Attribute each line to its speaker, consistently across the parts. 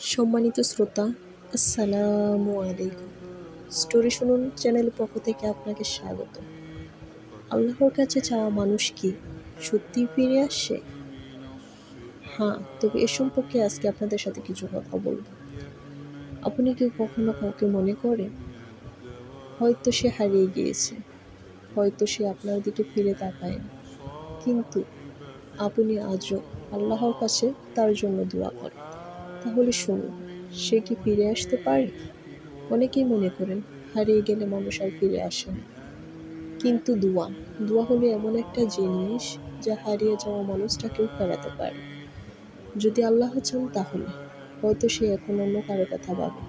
Speaker 1: সম্মানিত শ্রোতা, আসসালামু আলাইকুম। স্টোরি শুনুন, চ্যানেলের পক্ষ থেকে আপনাকে স্বাগত। আল্লাহর কাছে চাওয়া মানুষ কি? সত্যি ফিরে আসে? হ্যাঁ তবে এ সম্পর্কে আজকে আপনাদের সাথে কিছু কথা বলব। আপনি কি কখনো কাউকে মনে করেন? হয়তো সে হারিয়ে গিয়েছে, হয়তো সে আপনার দিকে ফিরে তাকায় কিন্তু আপনি আজও আল্লাহর কাছে তার জন্য দোয়া করেন। তাহলে শুনুন সে কি ফিরে আসতে পারে? অনেকেই মনে করেন, হারিয়ে গেলে মানুষ আর ফিরে আসে না। কিন্তু দোয়া দোয়া হলো এমন একটা জিনিস যা হারিয়ে যাওয়া মানুষটাকেও ফেরাতে পারে। যদি আল্লাহ চান তাহলে, হয়তো সে এখন অন্য কারও কথা ভাবে।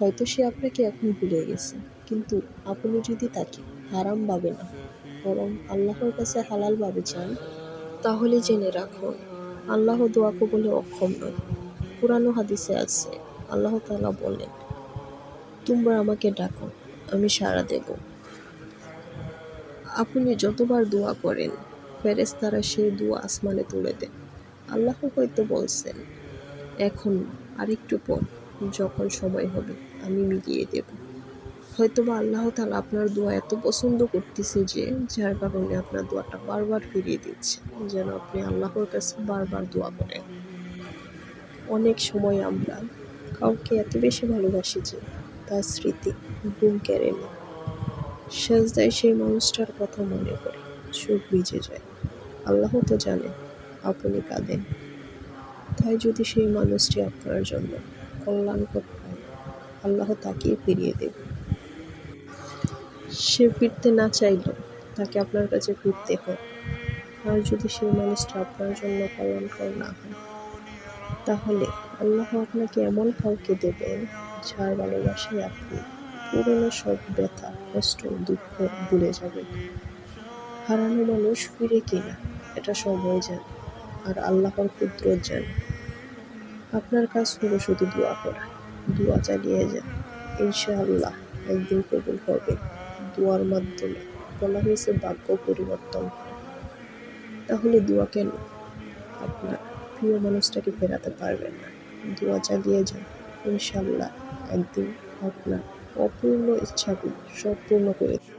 Speaker 1: হয়তো সে আপনাকে এখন ভুলে গেছে। কিন্তু আপনি যদি তাকে হারাম ভাবে না, বরং আল্লাহর কাছে হালাল ভাবে চান, তাহলে জেনে রাখুন, আল্লাহ দোয়া কবলে অক্ষম নয়। পুরানো হাদিসে আছে, আল্লাহ তালা বলেন, তোমরা আমাকে ডাকো, আমি সাড়া দেব। আপনি যতবার দোয়া করেন, ফেরেশতারা সেই দোয়া আসমানে তুলে দেন। আল্লাহ হয়তো বলছেন, এখন আরেকটু পর, যখন সময় হবে, আমি মিলিয়ে দেব। হয়তোবা আল্লাহ তাআলা আপনার দোয়া এত পছন্দ করতেছে যে, যার কারণে আপনার দোয়াটা বারবার ফিরিয়ে দিচ্ছে, যেন আপনি আল্লাহর কাছে বারবার দোয়া করেন। অনেক সময় আমরা কাউকে এত বেশি ভালোবাসি যে তার স্মৃতি ঘুম কেড়ে নেয়। সাজদায় সেই মানুষটার কথা মনে করে চোখ ভিজে যায়। আল্লাহ তো জানেন আপনি কাঁদেন। তাই যদি সেই মানুষটি আপনার জন্য কল্যাণকর হয়, আল্লাহ তাকেই ফিরিয়ে দেবে। সে ফিরতে না চাইলেও তাকে আপনার কাছে ফিরতে হয়। আর যদি সেই মানুষটা আপনার জন্য কল্যাণকর না হয় তাহলে আল্লাহ আপনাকে এমন কাউকে দেবেন, যার ভালোবাসায় আপনি পুরনো সব ব্যথা, কষ্ট, দুঃখ ভুলে যাবেন। হারানো মানুষ ফিরে কিনা এটা সবাই জানে, আর আল্লাহর কুদরত জানে। আপনার কাজ হলো শুধু দোয়া করা, দোয়া চালিয়ে যান। ইনশাআল্লাহ একদিন কবুল হবে। দোয়ার মাধ্যমে বলা হয়েছে ভাগ্য পরিবর্তন তাহলে দোয়া কেন? আপনার প্রিয় মানুষটাকে ফেরাতে পারবেন না দোয়া চালিয়ে যান ইনশাল্লাহ একদিন আপনার অপূর্ণ ইচ্ছাগুলো সম্পূর্ণ পূর্ণ করে দেবে।